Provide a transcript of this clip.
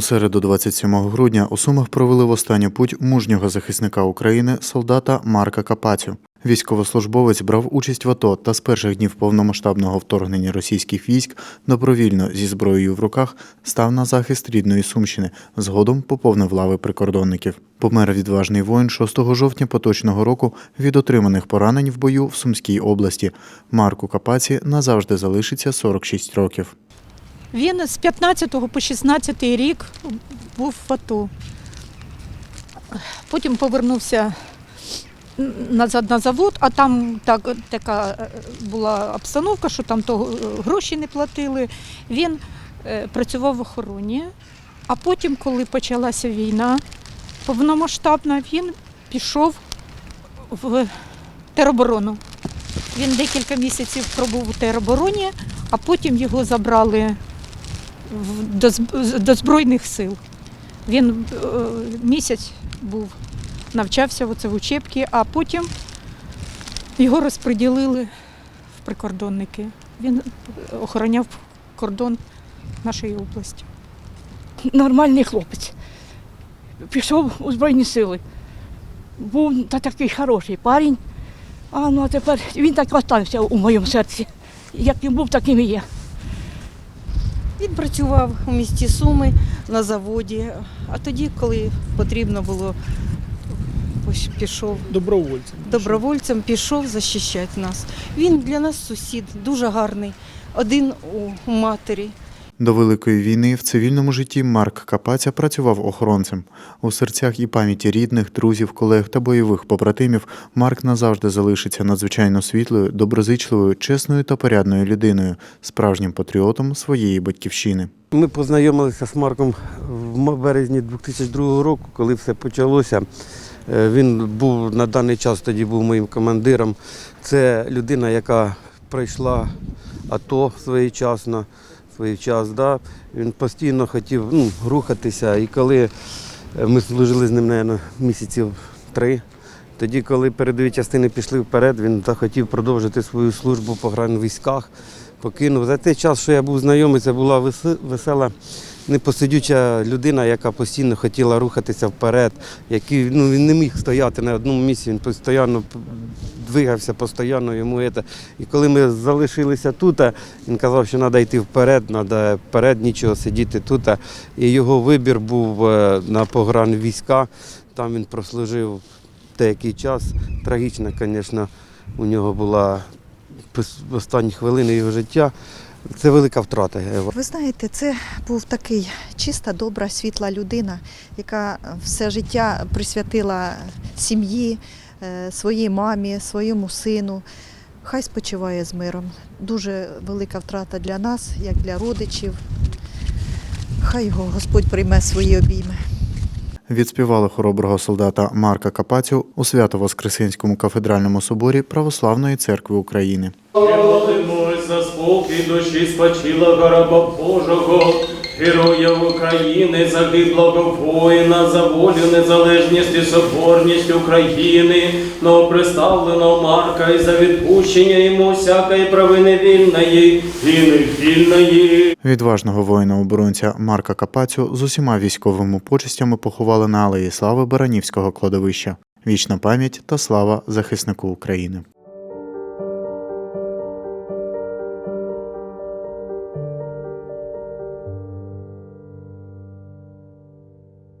У середу, 27 грудня, у Сумах провели в останню путь мужнього захисника України, солдата Марка Капацю. Військовослужбовець брав участь в АТО та з перших днів повномасштабного вторгнення російських військ добровільно зі зброєю в руках став на захист рідної Сумщини. Згодом поповнив лави прикордонників. Помер відважний воїн 6 жовтня поточного року від отриманих поранень в бою в Сумській області. Марку Капаці назавжди залишиться 46 років. Він з 15 по 16 рік був в АТО. Потім повернувся назад на завод, а там так, така е, була обстановка, що там то е, гроші не платили. Він е, працював в охороні, а потім, коли почалася війна повномасштабна, він пішов в тероборону. Він декілька місяців пробув у теробороні, а потім його забрали до, Збройних сил. Він е, місяць був, навчався оце в учебці, а потім його розподілили в прикордонники. Він охороняв кордон нашої області. нормальний хлопець. Пішов у Збройні сили. Був та такий хороший парень. А ну а тепер він так остався у моєму серці. Яким був, таким і є. Він працював у місті Суми на заводі, а тоді, коли потрібно було, пішов добровольцем. добровольцем, пішов захищати нас. Він для нас сусід, дуже гарний, один у матері. До Великої війни в цивільному житті Марк Капаця працював охоронцем. У серцях і пам'яті рідних, друзів, колег та бойових побратимів Марк назавжди залишиться надзвичайно світлою, доброзичливою, чесною та порядною людиною, справжнім патріотом своєї батьківщини. Ми познайомилися з Марком в березні 2002 року, коли все почалося. Е, Він був на даний час тоді був моїм командиром. Це людина, яка пройшла АТО своєчасно, свій час. Да. Він постійно хотів ну, рухатися. І коли е, ми служили з ним, мабуть, місяців три. Тоді, коли передові частини пішли вперед, він захотів продовжити свою службу по військах, покинув. За той час, що я був знайомий, це була весела, непосидюча людина, яка постійно хотіла рухатися вперед, який ну, він не міг стояти на одному місці, він постійно двигався, постійно йому це. І коли ми залишилися тут, він казав, що треба йти вперед, треба вперед, нічого сидіти тут. І його вибір був е, на погранвійська. Там він прослужив деякий час. Трагічна, звісно, у нього була останні хвилини його життя. Це велика втрата. Ви знаєте, це був такий чиста, добра, світла людина, яка все життя присвятила сім'ї, своїй мамі, своєму сину. Хай спочиває з миром. Дуже велика втрата для нас, як для родичів. Хай його Господь прийме свої обійми. Відспівали хороброго солдата Марка Капацю у Свято-Воскресенському кафедральному соборі Православної церкви України. Молимось за спокій душі спочилого раба Божого, героя України, загиблого воїна, за волю, незалежність і соборність України, новоприставленого Марка і за відпущення йому всякої провини вільної і невільної. Відважного воїна-оборонця Марка Капацю з усіма військовими почестями поховали на алеї слави Баранівського кладовища. Вічна пам'ять та слава захиснику України.